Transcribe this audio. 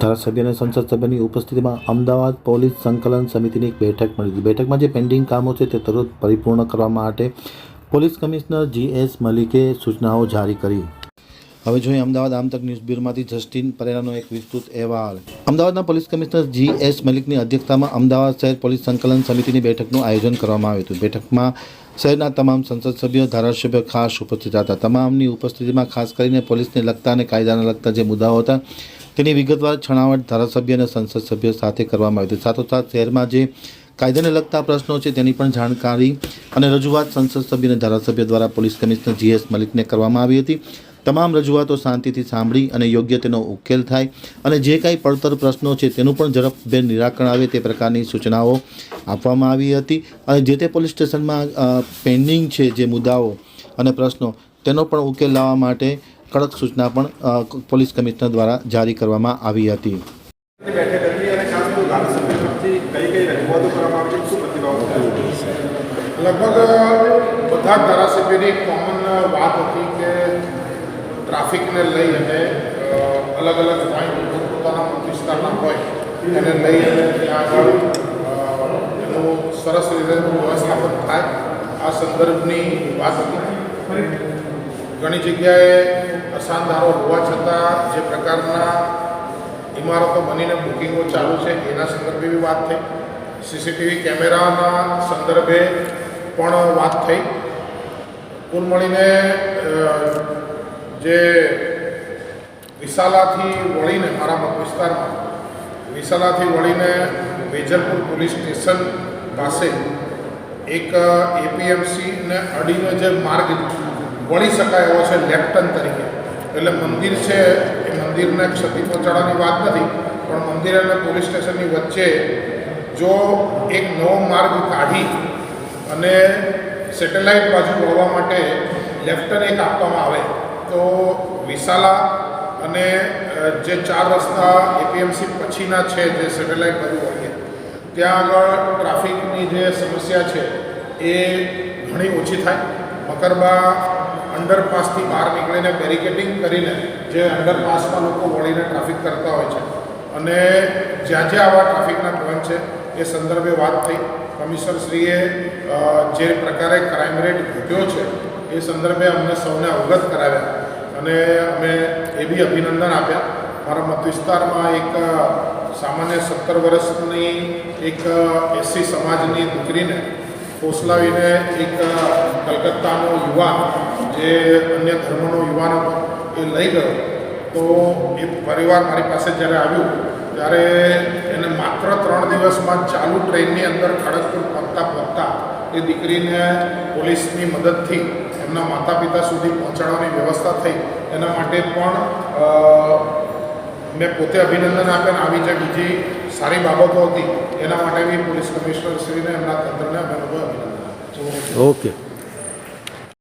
ધારાસભ્ય અને સંસદ સભ્યની ઉપસ્થિતિમાં અમદાવાદ પોલીસ સંકલન સમિતિની એક બેઠક મળી હતી. બેઠકમાં જે પેન્ડિંગ કામો છે તે તરત પરિપૂર્ણ કરવા માટે પોલીસ કમિશનર જી એસ મલિકે સૂચનાઓ જારી કરી. હવે જોઈએ અમદાવાદ આમતક ન્યૂઝ બ્યુરોમાંથી જસ્ટિન પરેરાનો એક વિસ્તૃત અહેવાલ. અમદાવાદના પોલીસ કમિશનર જી એસ મલિકની અધ્યક્ષતામાં અમદાવાદ શહેર પોલીસ સંકલન સમિતિની બેઠકનું આયોજન કરવામાં આવ્યું હતું. બેઠકમાં શહેરના તમામ સંસદ સભ્યો, ધારાસભ્યો ખાસ ઉપસ્થિત હતા. તમામની ઉપસ્થિતિમાં ખાસ કરીને પોલીસને લગતા અને કાયદાને લગતા જે મુદ્દાઓ હતા તેની વિગતવાર છણાવટ ધારાસભ્ય અને સંસદ સભ્યો સાથે કરવામાં આવી હતી. સાથોસાથ શહેરમાં જે કાયદાને લગતા પ્રશ્નો છે તેની પણ જાણકારી અને રજૂઆત સંસદ સભ્ય અને ધારાસભ્ય દ્વારા પોલીસ કમિશનર જીએસ મલિકને કરવામાં આવી હતી. તમામ રજૂઆતો શાંતિથી સાંભળી અને યોગ્ય તેનો ઉકેલ થાય અને જે કાંઈ પડતર પ્રશ્નો છે તેનું પણ ઝડપભેર નિરાકરણ આવે તે પ્રકારની સૂચનાઓ આપવામાં આવી હતી અને જે તે પોલીસ સ્ટેશનમાં પેન્ડિંગ છે જે મુદ્દાઓ અને પ્રશ્નો તેનો પણ ઉકેલ લાવવા માટે કડક સૂચના પણ પોલીસ કમિશનર દ્વારા જારી કરવામાં આવી હતી. લગભગ બધા ધારાસભ્યની કોમન વાત હતી કે ટ્રાફિકને લઈ અને અલગ અલગ પોઈન્ટ પોતાના વિસ્તારના હોય, એને લઈ અને ત્યાં આગળ એનું સરસ રીતે વ્યવસ્થાપન થાય. આ સંદર્ભની વાત હતી. ઘણી જગ્યાએ અસાનધારો હોવા છતાં જે પ્રકારના ઇમારતો બનીને બુકિંગો ચાલુ છે, એના સંદર્ભે બી વાત થઈ. સીસીટીવી કેમેરાના સંદર્ભે પણ વાત થઈ. કુલ મળીને જે વિશાલાથી વળીને મારા મત વિસ્તારમાં, વિશાલાથી વળીને વેજલપુર પોલીસ સ્ટેશન પાસે એક એપીએમસીને અડીને જે માર્ગ વળી શકાય એવો છે લેફ્ટન તરીકે. એટલે મંદિર છે એ મંદિરને ક્ષતિ પહોંચાડવાની વાત નથી, પણ મંદિર અને પોલીસ સ્ટેશનની વચ્ચે જો એક નવો માર્ગ કાઢી અને સેટેલાઇટ બાજુ વળવા માટે લેફ્ટન એક આપવામાં આવે, તો વિશાલા અને જે ચાર રસ્તા એપીએમસી પછીના છે જે સેટેલાઇટ બાજુ વળીએ, ત્યાં આગળ ટ્રાફિકની જે સમસ્યા છે એ ઘણી ઓછી થાય. મકરબા અંડરપાસથી બહાર નીકળીને બેરિકેડિંગ કરીને જે અંડરપાસમાં લોકો વળીને ટ્રાફિક કરતા હોય છે. અને જ્યાં જ્યાં આવા ટ્રાફિકના પોઈન્ટ છે, એ સંદર્ભે વાત થઈ. કમિશનરશ્રીએ જે પ્રકારે ક્રાઇમ રેટ ઘટ્યો છે, એ સંદર્ભે અમને સૌને અવગત કરાવ્યા. અને અમે એ બી અભિનંદન આપ્યા. મારા મત વિસ્તારમાં એક સામાન્ય સત્તર વર્ષની એક એસસી સમાજની દીકરીને ફોસલાવીને એક કલકત્તાનો યુવાન જે અન્ય ધર્મનો યુવાન હતો એ લઈ ગયો, તો એ પરિવાર મારી પાસે જ્યારે આવ્યું, ત્યારે એને માત્ર ત્રણ દિવસમાં ચાલુ ટ્રેનની અંદર ખડગપુર પહોંચતા પહોંચતા એ દીકરીને પોલીસની મદદથી એમના માતા પિતા સુધી પહોંચાડવાની વ્યવસ્થા થઈ. એના માટે પણ મેં પોતે અભિનંદન આપ્યા આવી જે બીજી સારી બાબતો હતી, એના માટે બી પોલીસ કમિશનરશ્રીને એમના તંત્રને અમે અભિનંદન ઓકે.